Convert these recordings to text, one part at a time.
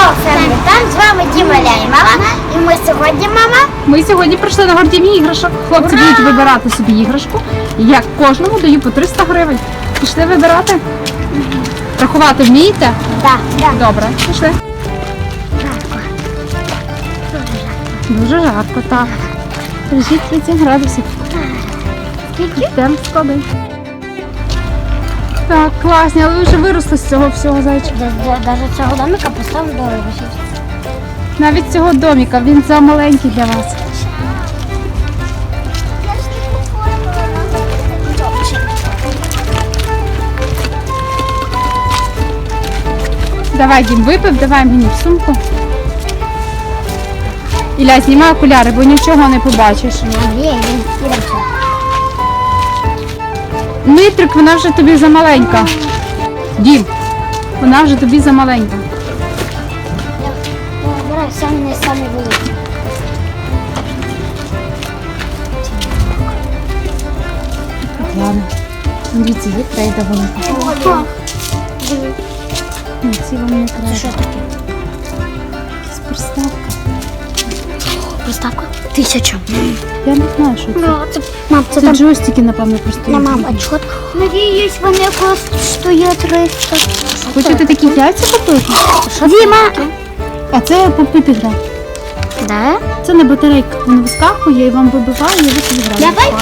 Time. З вами Діма Ля і ми сьогодні, мама, Ми сьогодні прийшли на гардіні іграшок. Хлопці Ура! будуть вибирати собі іграшку. Я кожному даю по 300 гривень. Пішли вибирати. Рахувати вмієте? да, да. Добре, пішли. Дуже жарко, так. Держіть 30 градусів. Йдемо склади. Так, класні, але ви вже виросли з цього всього зайчика. Даже цього домика поставив дорого. Навіть цього доміка, він замаленький для вас. Давай, Дім, випив, давай мені в сумку. Ілля, знімай окуляри, бо нічого не побачиш. Ні, він кінчив. Митрик, вона вже тобі замаленька. Дім, вона вже тобі замаленька. Я вибираю самі не самі великі. Ладно. Дивіться, є крейда велика. Вам не крейда. що таке? Тисяча. Я не знаю, що це. Ну, це, мам, це Це там. джойстики, напевно, просто. На мам, а чого? Надіюсь, вони коштує 300. Хочете такі яйця купити? Діма! А це попити гра. Да? Це не батарейка. Воно вискакує і вам вибиває, і ви собі граєте. Давай.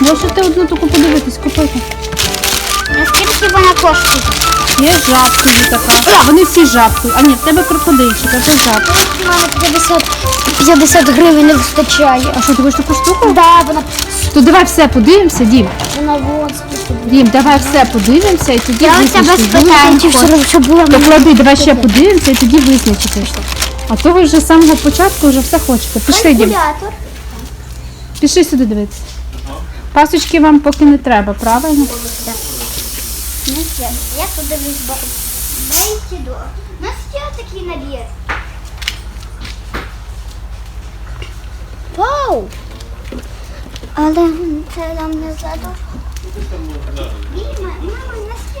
Можете одну таку подивитись, купити. Наскільки вона коштує? Є жабкою така. А, вони всі жабкою. А ні, в тебе крокодильчик, а це жабка. Мама, 50, 50 гривень не вистачає. А що, ти хочеш таку штуку? Да, вона, То давай все подивимося, Дім. вона вон скільки. Дім, давай все подивимося і тоді Я у тебе спитаю, чи все, що було. То клади, давай ще подивимося і тоді визначитись. А то ви вже з самого початку вже все хочете. Пішли, Дім. Калькулятор. Пішли сюди дивитися. Пасочки вам поки не треба, правильно? Ну, все. Я подивлюсь Бейті до. У нас є такий набір. Вау! Але це нам не задовго. Діма, мама, у нас є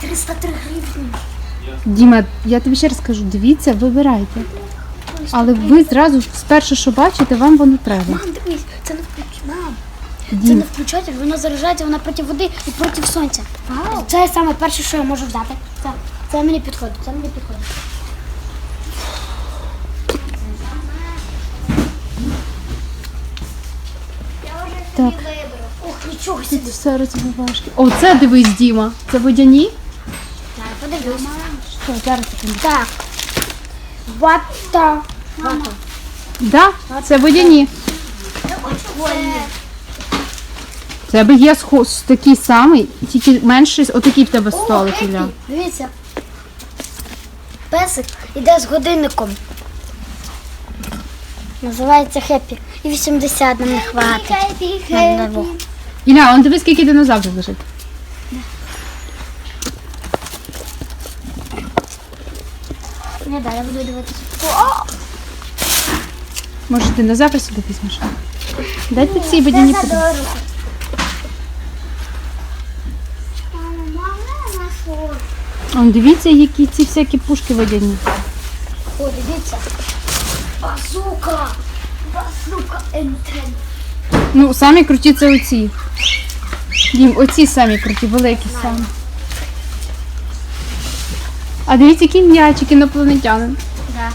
такі. 303 гривні. Діма, я тобі ще раз кажу, дивіться, вибирайте. Але ви зразу спершу, що бачите, вам воно треба. Мам, дивись, це не включ... Мам, це не включатель, воно заряджається, вона проти води і проти сонця. Це саме перше, що я можу взяти. Це, це мені підходить, це мені підходить. Так. Ох, нічого собі. все розвивашки. О, це дивись, Діма. Це водяні? Так, подивлюсь. Що, зараз секунду. Так. Вата. Вата. Да, це водяні. В тебе є схо- такий самий, тільки менший, отакий в тебе столик. О. Дивіться. Песик іде з годинником. Називається Хеппі. І 80 нам не хватить. На двох. Ілля, он дивись, скільки динозаврів лежить. Не далі буду дивитися. Може, динозавр собі візьмеш? Дайте ці водяні це подивитися. задорого. Он дивіться, які ці всякі пушки водяні. О, дивіться. Базука. Базука М3. Ну, самі круті це оці. Дім, оці самі круті, великі самі. А дивіться, який м'ячик інопланетянин. Да.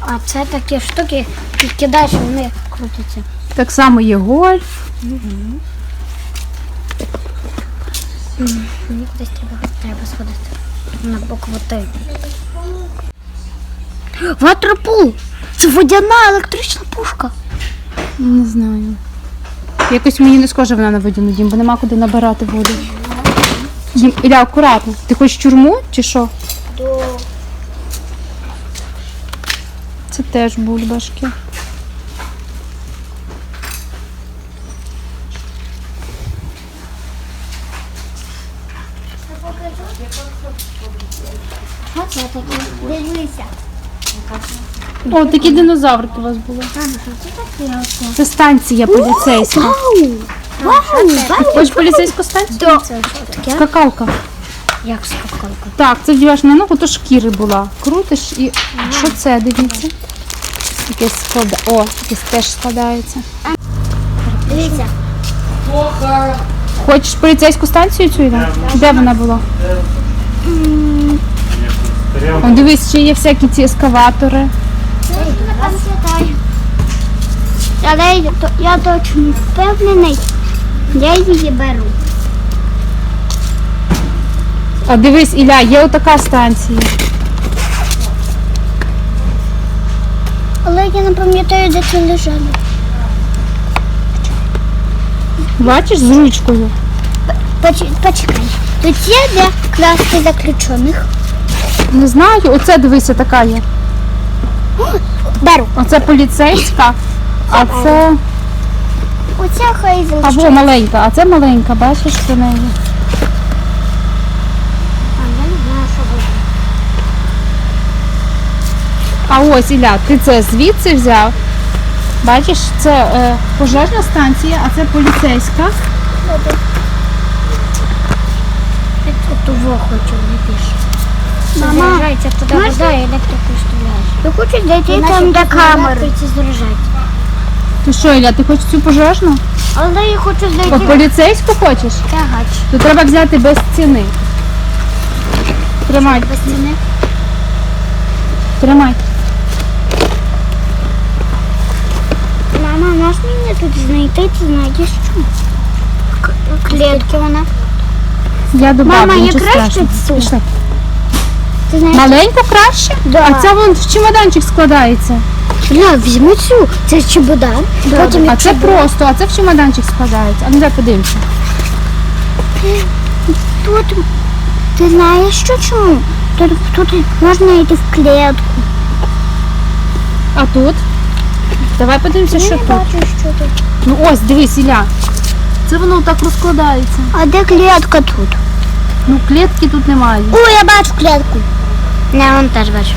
А це такі штуки, ти кидаєш, вони крутяться. Так само є гольф. Мені кудись треба, треба сходити. На бок води. Ватерпул! Це водяна електрична пушка. Не знаю. Якось мені не схоже вона на водяну дім, бо нема куди набирати воду. Дім, Іля, акуратно. Ти хочеш тюрму чи що? Це теж бульбашки. Оце таке. Дивися. О, такі динозаврики у вас були. Це станція поліцейська. Хочеш поліцейську станцію? Скакалка. Як скакалка? Так, це вдіваєш на ногу, то шкіри була. Крутиш і. Що це, дивіться? Якесь склада... О, якесь теж складається. Дивіться. Хочеш поліцейську станцію цю йде? Де вона була? О, дивись, ще є всякі ці ескаватори. Але я то- точно впевнений, я її беру. А дивись, Ілля, є отака станція. Але я не пам'ятаю, де це лежало. Бачиш з ручкою. Почекай. Тут є де класти заключених. Не знаю, оце дивися, така є. Беру. Оце поліцейська, а це. Оця хай Або маленька, а це маленька, бачиш до неї. А я не знаю, що буде. А ось Ілля, ти це звідси взяв. Бачиш, це е, пожежна станція, а це поліцейська. Тут того хочу видиш. Мама, заряджається туди можна? вода і електрику стріляєш. Я хочу зайти там, де камери. Ти що, Ілля, ти хочеш цю пожежну? Але я хочу О, зайти. поліцейську хочеш? Тягач. То треба взяти без ціни. Тримай, Без ціни. тримай. Мама, можеш мені тут знайти, ти знаєш що? К- Клітки вона. Я добавлю, Мама, я нічого краще страшного. цю. Пішли. Ти знаєш? Маленьку краще? Да. А це вон в чемоданчик складається. Я візьму цю, це чебодан. Потім А це просто, а це в чемоданчик складається. А ну дай подивимося. тут. Ти знаєш що чому? Тут, тут можна йти в клітку. А тут? Давай подивимося, що тут. бачу, що тут. Ну ось, дивись, Ілля. Це воно так розкладається. А де клітка тут? Ну, клітки тут немає. О, я бачу клітку. Не, вон теж бачу.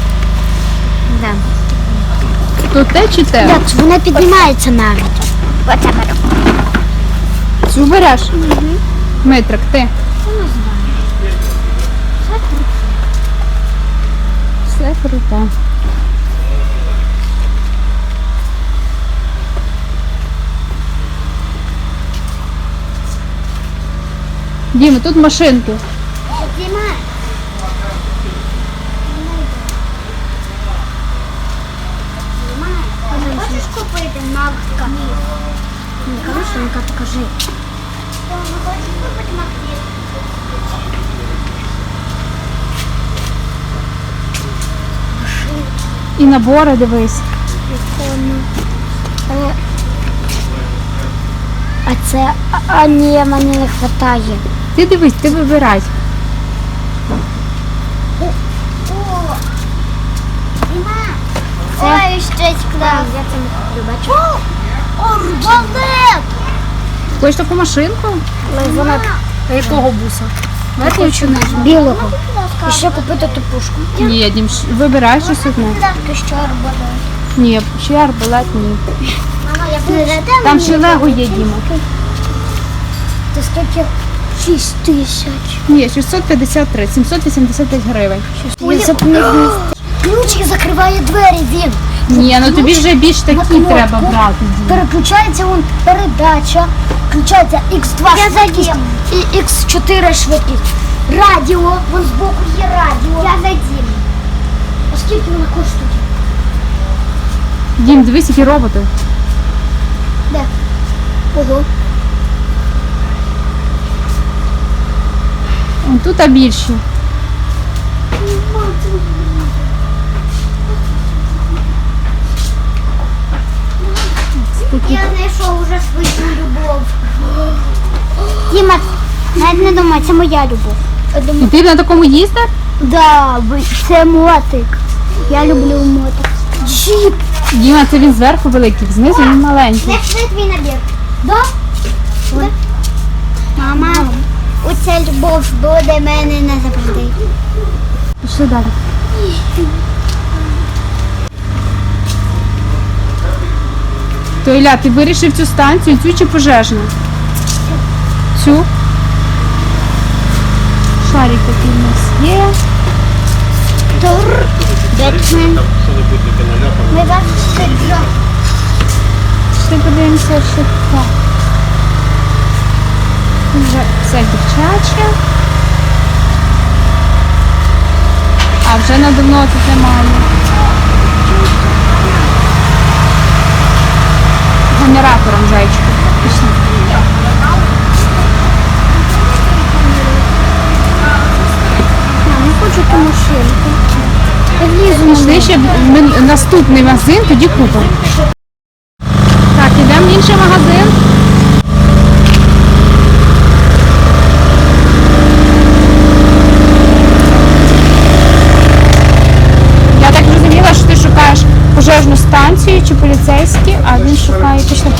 Да. То те чи те? Так, вона піднімається навіть. Оце беру. Цю береш? Дмитрик, ти. Все круте. Діма, тут машинки. Піднімає. Хочеш купити магка? Ні, хорошенька, покажи. І набори, дивись. Прикольно. А це, а, ні, мені не вистачає. Ти дивись, ти вибирай. Це... Ой, щось клас. Я це не куплю, бачу. Арбалет! Хочеш таку машинку? Вона А якого буса? Верхнього білого. І ще купити ту пушку. Ні, Дім, вибирай щось одне. Ти що арбалет? Ні, ще арбалет ні. Мама, я Там ще лего є, Діма. Ти скільки? 6 тисяч. Ні, 653, 785 гривень. Ключик закриває двері він. Ні, ну тобі вже більш такі кнопку. треба брати. Переключається вон передача, включається X2 швидкість і X4 швидкість. Радіо, вон збоку є радіо. Я задім. А скільки вона коштує? Дім, дивись, які роботи. Де? Ого. Тут а більші. Я знайшов уже свою любов. Діма, навіть не думай, це моя любов. І ти на такому їздив? да, це мотик. Я люблю мотик. Джіп. Діма, це він зверху великий, знизу він маленький. Як твій набір? Да? Да. Мама, оця любов буде мене назавжди. Пішли далі. То Ілля, ти вирішив цю станцію, цю чи пожежну? Цю? Сухарик такий у нас є. Тор. Бетмен. Ще подивимося, що так. Вже все дівчаче. А вже надавно тут немає. Генератором зайчика. Пішли. Я не хочу ту машинку. Пішли ще в наступний магазин, тоді купимо. Так, ідемо в інший магазин. Я так зрозуміла, що ти шукаєш пожежну станцію чи поліцейські, а він шукає пішли.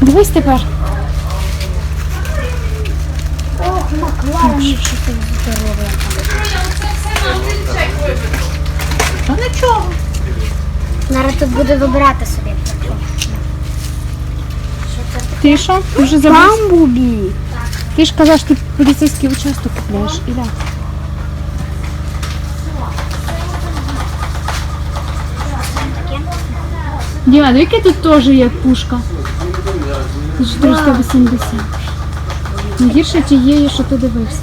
Дивись тепер. Ох, Макларен, що. Та нічого. Зараз тут буде вибирати собі. Ти що? Ти вже забув? Бамбубі. Ти ж казав, що ти поліцейський участок купляєш. Іля. Діма, яке тут теж є пушка? 480. Не гірше тієї, що ти дивився.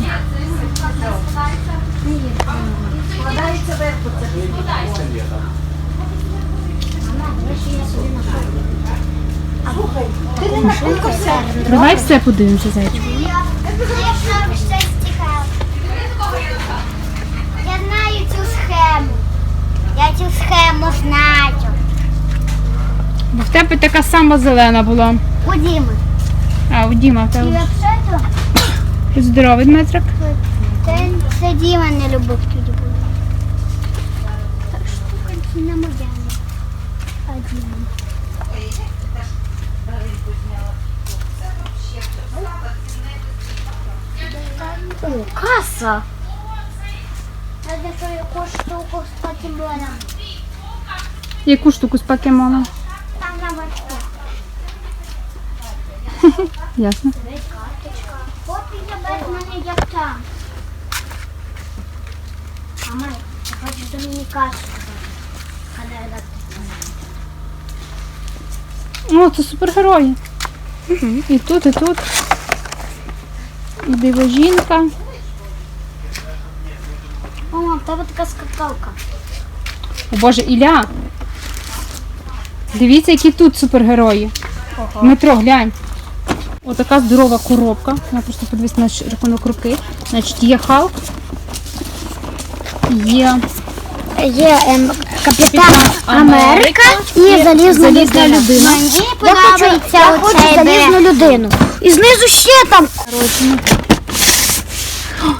Давай все подивимося, зайчик. Я знаю цю схему. Я цю схему знаю. Бо в тебе така сама зелена була. У Діми. А, у Діма в І тебе. взагалі Будь Здоровий, Дмитрик. це, це Діма не любив тоді було. Так штука не моя. А Діма. О, каса. Яку штуку з покемоном. Яку штуку з покемоном? Ясно. От і без мене як там. А ми, я хочу до мені карточку. О, це супергерої. І тут, і тут. І диво жінка. О, мам, в тебе така скакалка. О Боже, Ілля. Дивіться, які тут супергерої. Дмитро, глянь. Отака здорова коробка. Я просто подивись на рахунок руки. Значить, є Халк. Є Є ем, капітан Америка і залізна, залізна людина. Мені подобається я хочу залізну людину. І знизу ще там.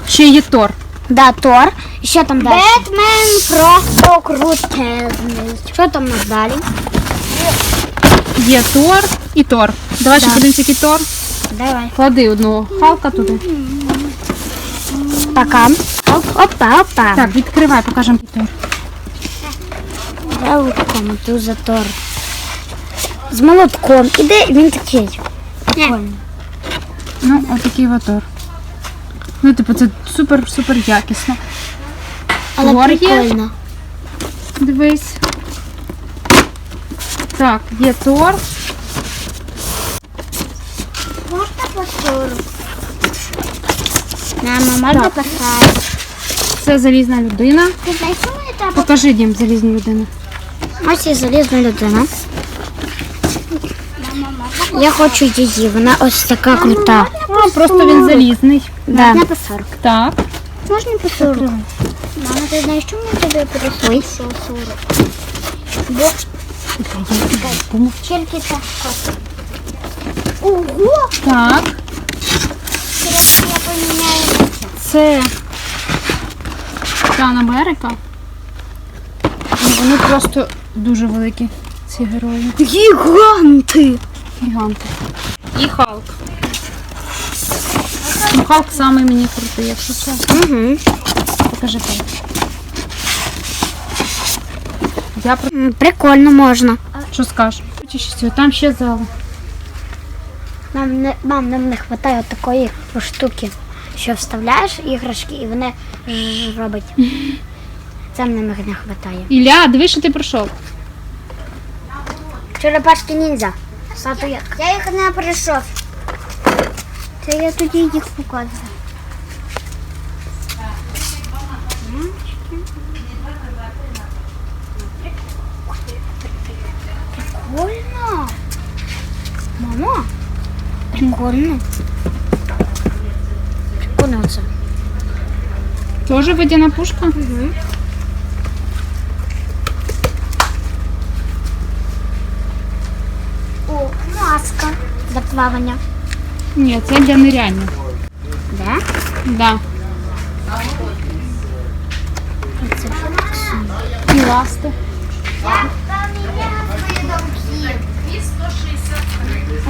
Ще є Тор. Да, Тор. І ще там далі. Бетмен просто крутезний. Що там у нас далі? Є Тор і Тор. Давай ще подивимося, який Тор. Давай. Клади одного Халка туди. Пока. Оп, опа, опа. Так, відкривай, покажемо Тор. Молотком, тут за Тор. З молотком. Іде, він такий. Прикольно. Ну, отакий мотор. Ну, типу, це супер-супер якісно. Але Тор є. прикольно. Дивись. Так, є Тор. Можна посору? Мама, можна Так. посору? Це залізна людина. Ти знаєш, що мені треба? Покажи дім залізну людину. Ось і залізна людина. Я хочу її, вона ось така крута. А, просто він залізний. Да. Можна посорок? Так. Можна посорок? Мама, ти знаєш, що мені тобі сорок? Бо тільки так. Ого! Так. Я поміняю. Це Капітан Америка. Ну, Вони просто дуже великі, ці герої. Гіганти! Гіганти. І Халк. Ну, Халк самий мені крутий, якщо чесно. Угу. Покажи Халк. Я про Прикольно можна. що скажеш? Там ще зала. Нам не, мам, нам не вистачає такої штуки, що вставляєш іграшки і вони ж робить. Це нам не вистачає. Ілля, дивись, що ти пройшов. Черепашки ніндзя. Статуєтка. Я їх не прийшов. Це я тоді їх показую. Мама. Прикольно. Прикольно це. Тоже водяна пушка? О, маска для плавання. Ні, це для ниряння. Да? Да. Це І ласти.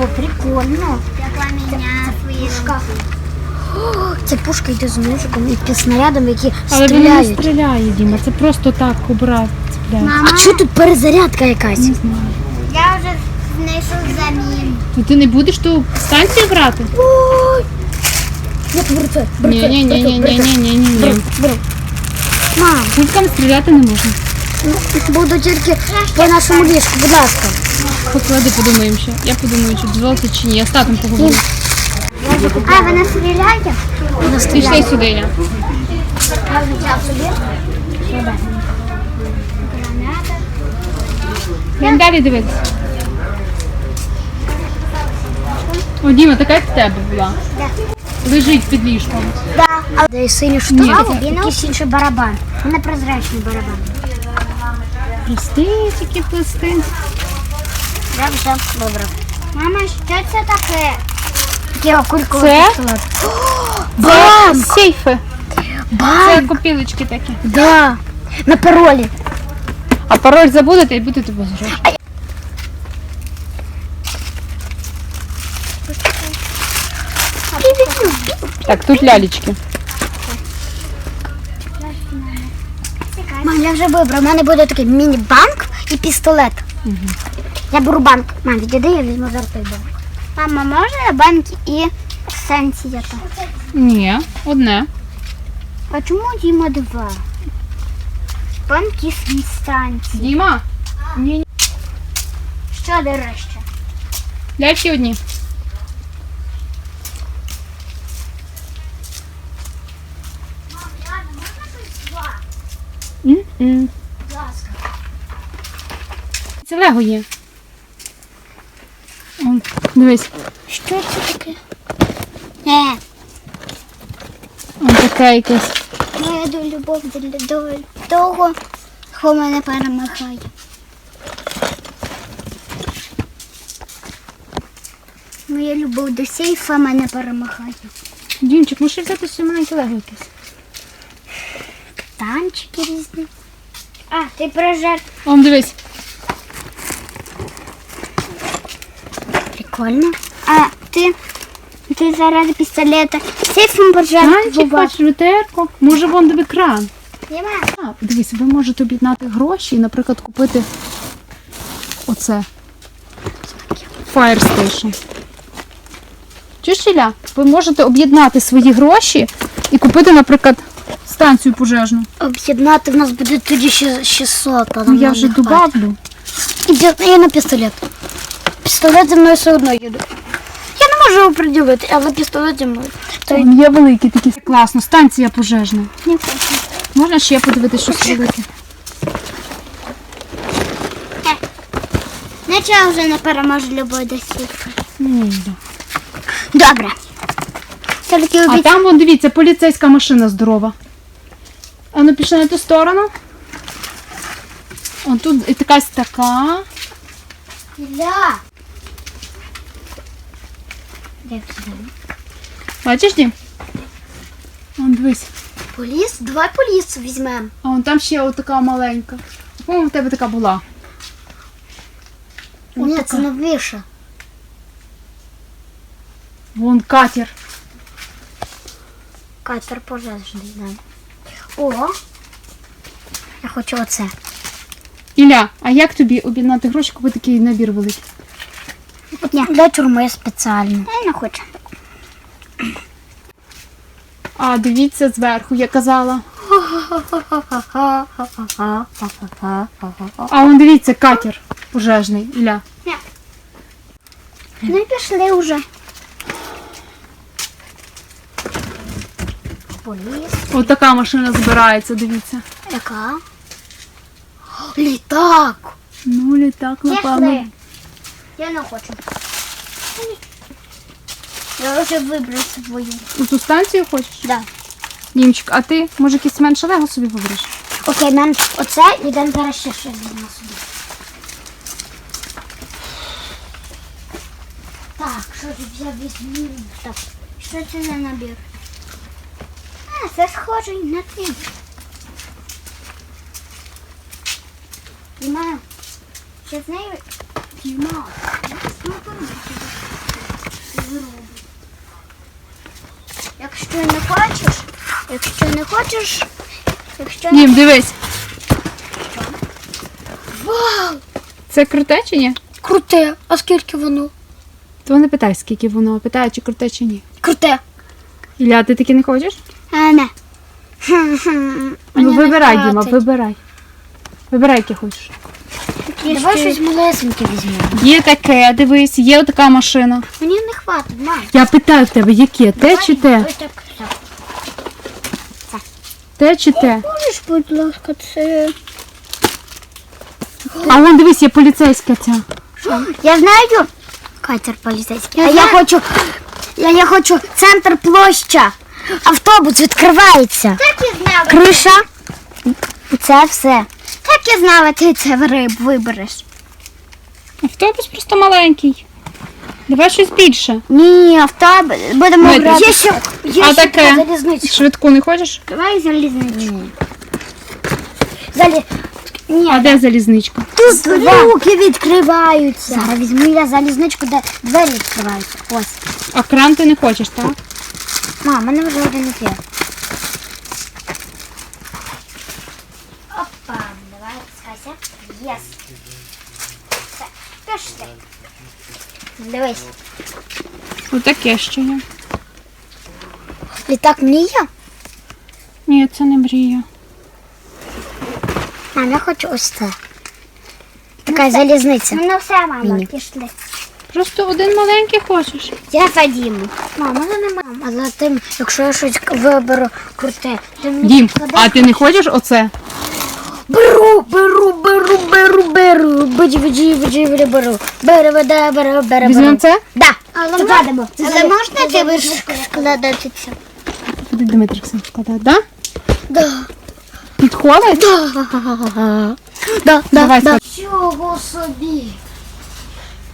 О, прикольно. Це пушка. О, Це пушка йде з ножиком і під снарядом, які Але він не стріляють. стріляє, Діма. Це просто так обрав. цепляє. А що тут перезарядка якась? Не знаю. Я вже знайшов замін. То ти не будеш ту станцію брати? Ой! Як берце, Ні, ні, ні, ні, ні, ні, ні, ні. Мам, Пульками стріляти не можна. ну, буду тільки по нашому ліжку, будь ласка. Поклади, подумаємо ще. Я подумаю, чи дозволити чи ні. Я з татом поговорю. А, вона стріляє? Вона Пішли сюди. Я вже взяв собі. Граната. Йдемо далі дивитися. О, Діма, така як в тебе була. Лежить під ліжком. Да. А де синю штуку, якийсь інший барабан. Вона прозрачний барабан. Плести тільки плести. Я вже вибрав. Мама, що це таке? Таке окулькове. Це? Бам! Сейфи. Це Бам! копілочки такі. Да. На паролі. А пароль забудете і будете без грошей. Так, тут лялечки. Мам, я вже вибрав. У мене буде такий міні-банк і пістолет. Я беру банк. Мам, відійди, я візьму зараз той банк. Мама, може банк і сенсія? Ні, одне. А чому Діма два? Банк і станції. Діма, ні, Що дорожче? ляльки одні. М-м. Це лего є. Дивись, Що це таке? Не, он таке якесь. моя до любов до, того, хто мене перемагає. Моя любов до сейфа мене перемагає. Дімчик, можеш взяти собі маленьке лего якесь. Танчики різні. А, ти прожер. Он дивись. Прикольно. А ти, ти заради пістолета сейфом бачиш, лютерку. Може, вон диви кран. Нема. А, дивись, ви можете об'єднати гроші і, наприклад, купити оце. Fire Station. Чуєш, Ілля? Ви можете об'єднати свої гроші і купити, наприклад, станцію пожежну. Об'єднати в нас буде тоді ще 600. а Ну, я не вже хватить. добавлю. Я на пістолет. Пістолет зі мною все одно їде. Я не можу його приділити, але пістолет зі мною. Й Є великі такі. Класно, станція пожежна. Можна ще подивитися щось велике? Наче вже не переможе любой до сітки. Ні, Ілля. Добре. Тільки А обіцяю. там, вон, дивіться, поліцейська машина здорова. А ну пішли на ту сторону. Он тут і якась така. Ілля. Де це? Бачиш, Дім? Он дивись. Поліс? Давай поліс візьмемо. А вон там ще отака маленька. По-моєму, в тебе така була. Ні, така. це новіша. Вон катер. Катер пожежний, да. О. Я хочу оце. Ілля, а як тобі об'єднати гроші, купити такий набір великий? Ні. Для тюрми спеціально. Я не хочу. А, дивіться зверху, я казала. А он дивіться, катер пожежний. Ілля. Ну і пішли вже. Поліс. От така машина збирається, дивіться. Яка? Літак. Ну, літак, напевно. Я не хочу. Я вже вибрав свою. У ту станцію хочеш? Да. Німчик, а ти, може, якийсь менше лего собі вибереш? Окей, нам оце йдемо зараз ще щось візьмемо собі. Так, що ж я візьму? Так, що це за набір? А, це схоже на ти. Знімаю. Ще з нею знімаю. Якщо не хочеш, якщо не хочеш, якщо не Дім, дивись. Вау! Це круте чи ні? Круте. А скільки воно? То не питай, скільки воно, а питай, чи круте, чи ні. Круте. Ілля, ти таки не хочеш? А, не. Ну вибирай, Діма, вибирай. Вибирай, яке хочеш. Давай щось малесеньке візьмемо. Є таке, дивись, є така машина. Мені не хватить, мам. Я питаю в тебе, яке? Те чи те? Ось так, так. Те чи те? Можеш, будь ласка, це. А вон дивись, є поліцейська ця. Я знаю. Катер поліцейський. а я хочу. Я, я хочу центр площа. Автобус відкривається. Так і знала. Криша. І це все. Так і знала, ти це вириб- вибереш. Автобус просто маленький. Давай щось більше. Ні, автобус. Будемо Ми грати. Є ще, є А ще таке? залізничка. Швидку не хочеш? Давай залізничку. Залі... Ні, А де залізничка? тут звуки відкриваються. Зараз візьму я залізничку, де двері відкриваються. Ось. А кран ти не хочеш, так? Мам, мене вже один є. Опа, спускайся. Єс. Все, пішли. Дивись. Отаке ще є. Літак мрія? Ні, це не мрія. Мам, я хочу ось це. Така залізниця. Ну все, мама, пішли. Просто один маленький хочеш. Я Фадіму. Мама, мене немає. А за тим, якщо я щось виберу круте, ти мені Дім, а ти не хочеш оце? Беру, беру, беру, беру, беру. Биджі, биджі, биджі, беру, беру. Беру, беру, беру, беру, Візьмемо беру. це? Да. Але, можна, але можна ти будеш складати це? Дмитрик сам складає, да? Да. Підходить? Да, да, Давай, да. Чого собі?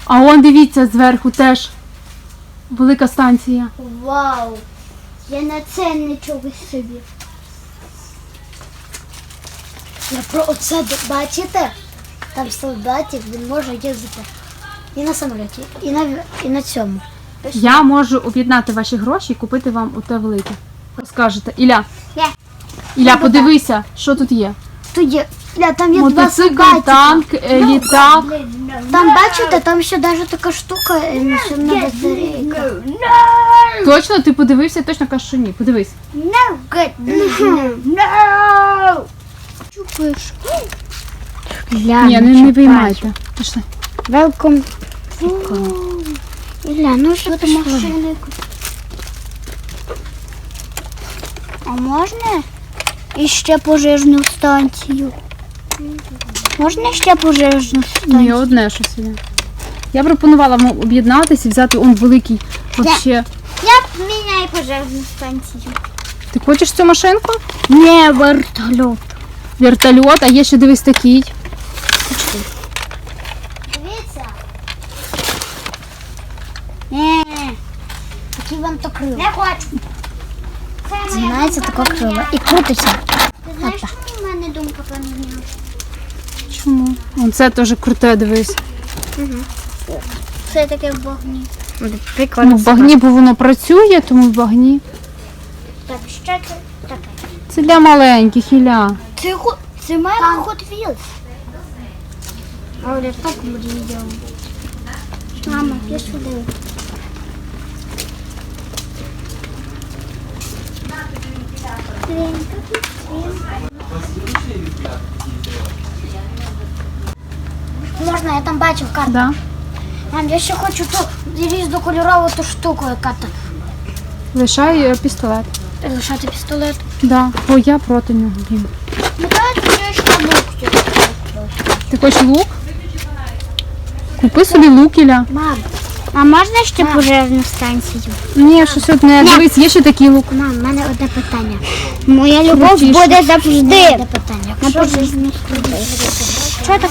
А он дивіться зверху теж. Велика станція. Вау. Я на це нічого собі. Я про оце бачите? Там солдатик, він може їздити. І на самоліті, і на, і на цьому. Я можу об'єднати ваші гроші і купити вам оте велике. Розкажете. Ілля, Ні. Ілля, подивися, що тут є. Тут є, ля, там є Мотоцикл, солдатика. танк, е, літак. Там бачите, там ще навіть така штука, е, що на батарейка. Точно, ти подивився, точно кажеш, що ні. Подивись. No good. No. Ля, Ні, не, не виймайте. Пішли. Welcome. Ілля, ну що ти машини? А можна іще пожежну станцію? Можна ще пожежну станцію? Ні, одне щось іде. Я пропонувала вам об'єднатися і взяти он великий. Вообще. Я міняю пожежну станцію. Ти хочеш цю машинку? Не вертольот. Вертольот, а є ще дивись такий. Дивіться. Не. Які вам то? Не хочу. Знається таке крило. І крутиться. Ти знаєш, чому в мене думка помінялася? Чому? Вон це теж круте, дивись. Це таке в вогні. Ну, в багні, бо воно працює, тому в багні. Так, що це таке? Це для маленьких, Ілля. Це, це має Hot Wheels. А так мріяв. Мама, Я сюди. Можна, я там бачив карту. Да. Мам, я ще хочу ту різнокольорову ту штуку, яка там. Лишай е, пістолет. Лишати пістолет. Да. О, я проти нього. Ти хочеш лук? Купи собі лук, Ілля. Мам, а можна ще пожежну станцію? Ні, щось одне. Дивись, є ще такий лук. Мам, в мене одне питання. Моя любов Крутіше. буде завжди. Одне питання. На пожежну Що так?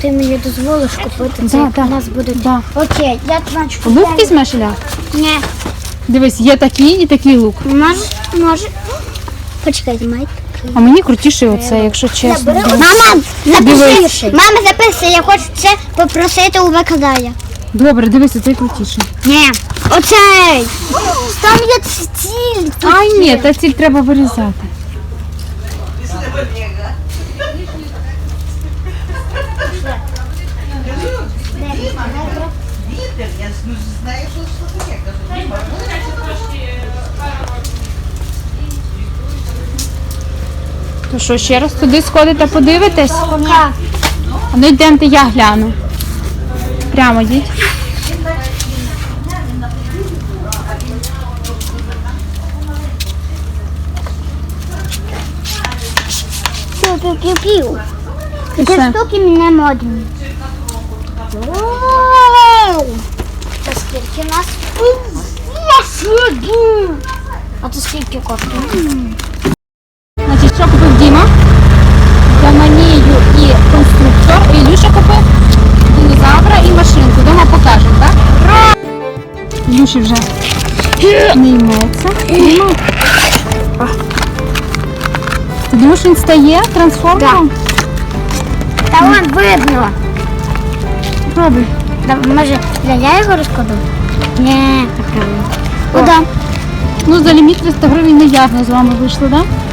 Ти мені дозволиш купити Да, це? да. У нас буде. Да. Окей, я значу. Лук візьмеш, Ілля? Ні. Дивись, є такий і такий лук. Може, може. Почекайте, май. А мені крутіше оце, якщо чесно. Мама, напиши, Мама, запиши, я хочу це попросити у Миколая. Добре, дивись, цей крутіше. Ні. Оцей. Там є ціль. А ні, та ціль треба вирізати. Вітер, я ж ну, знаю, що що таке. Кажу, То що, ще раз туди сходите, подивитесь? А ну йдемте, я гляну. Прямо йдіть. Ці все. штуки не модні. Вау! Це скільки нас? А це скільки коштує? Значить, що купив Діма? Заманію і конструктор. І Ілюша купив динозавра і машинку. Дома покажемо, так? Ілюші вже не йметься. Ти думаєш, він стає трансформером? Та вон видно. Пробуй. Да, може, я його розкладу? Ні, так? Ну, за ліміт 300 гривень не явно з вами вийшло, так? Да?